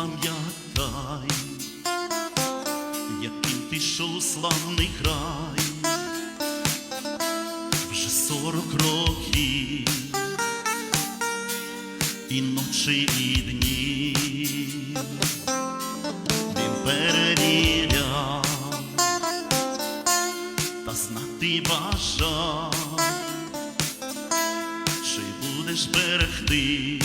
пам'ятай, яким пішов славний край, вже сорок років і ночі, і дні він перевіряв та знати бажав, чи будеш берегти.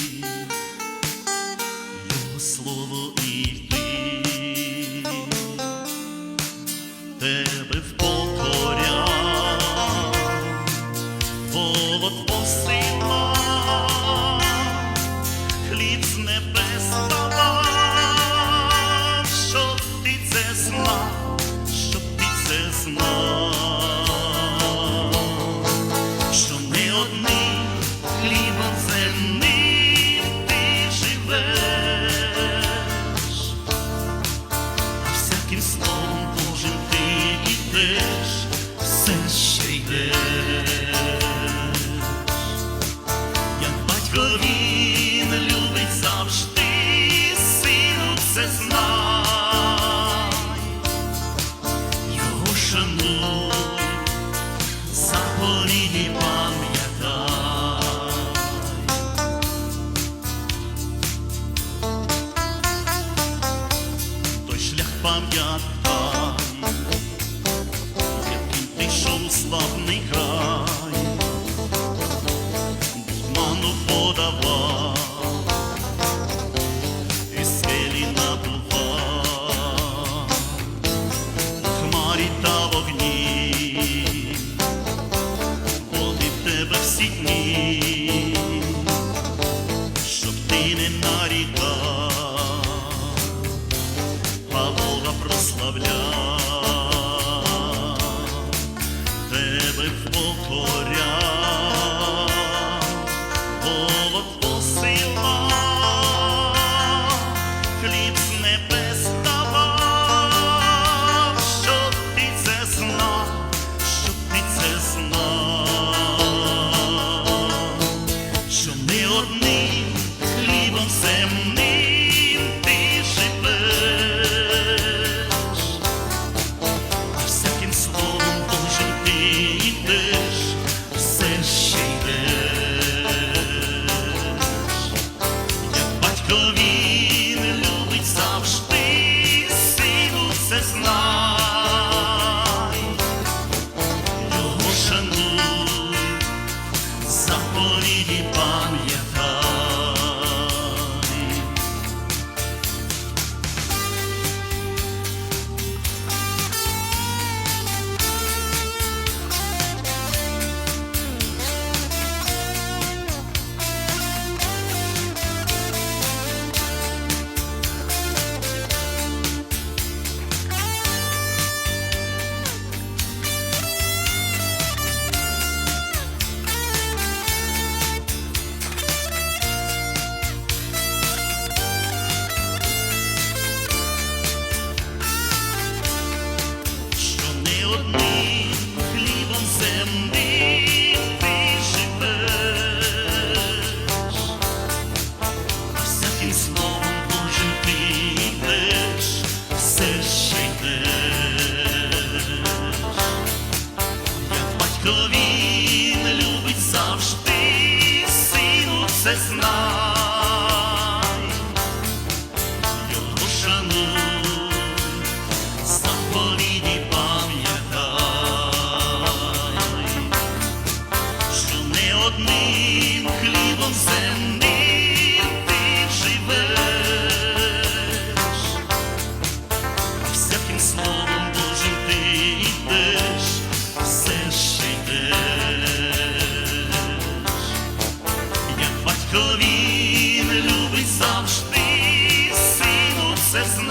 знай, його шануй, заповіді пам'ятай. Той шлях пам'ятай, яким пішов славний край. ці дні, щоб ти не нарікав, а Бога прославляв. Sesna. says